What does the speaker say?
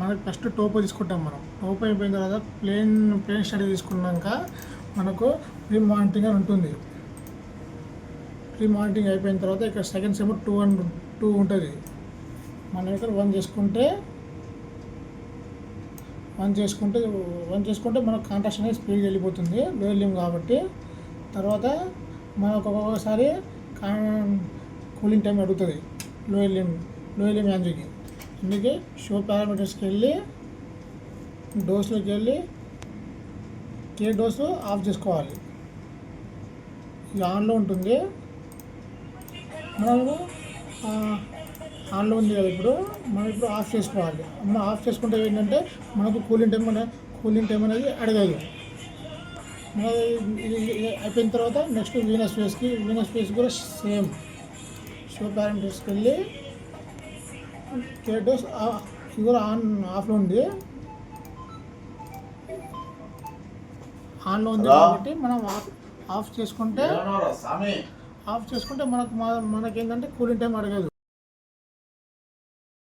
మనకి first topo తీసుకుంటాం మనం. టోపో అయిపోయిన తర్వాత ప్లేన్ ప్లేన్ స్టడీ తీసుకున్నాక మనకు ప్రీ మానిటరింగ్ అని ఉంటుంది. ప్రీ మానిటరింగ్ అయిపోయిన తర్వాత ఇక్కడ second sem two and two ఉంటుంది. మనం ఇక్కడ వన్ చేసుకుంటే వన్ చేసుకుంటే వన్ చేసుకుంటే మనకు కాంట్రాక్ట్ అనేది స్పీడ్ వెళ్ళిపోతుంది లోయర్లిమ్ కాబట్టి. తర్వాత మనకు ఒక్కొక్కసారి కూలింగ్ టైం అడుగుతుంది. లోయర్లిమ్ లోయర్లిమ్ యాంజికి అందుకే షో పారామీటర్స్కి వెళ్ళి డోస్లోకి వెళ్ళి కే డోస్ ఆఫ్ చేసుకోవాలి? ఇది ఆన్లో ఉంటుంది. మనము ఆన్లో ఉంది కదా ఇప్పుడు మనం ఇప్పుడు ఆఫ్ చేసుకోవాలి. మనం ఆఫ్ చేసుకుంటే ఏంటంటే మనకు కూలింగ్ టైం మన కూలింగ్ టైం అనేది అడగదు. మన అయిపోయిన తర్వాత నెక్స్ట్ వీనస్ ఫేస్కి వీనస్ ఫేస్ కూడా సేమ్. షో పారామీటర్స్కి వెళ్ళి ఇది కూడా ఆన్ ఆఫ్లో ఉంది. ఆన్లో ఉంది. కాబట్టి మనం ఆఫ్ ఆఫ్ చేసుకుంటే ఆఫ్ చేసుకుంటే మనకు మన- మనకేంటంటే కూలింగ్ టైం అడగదు.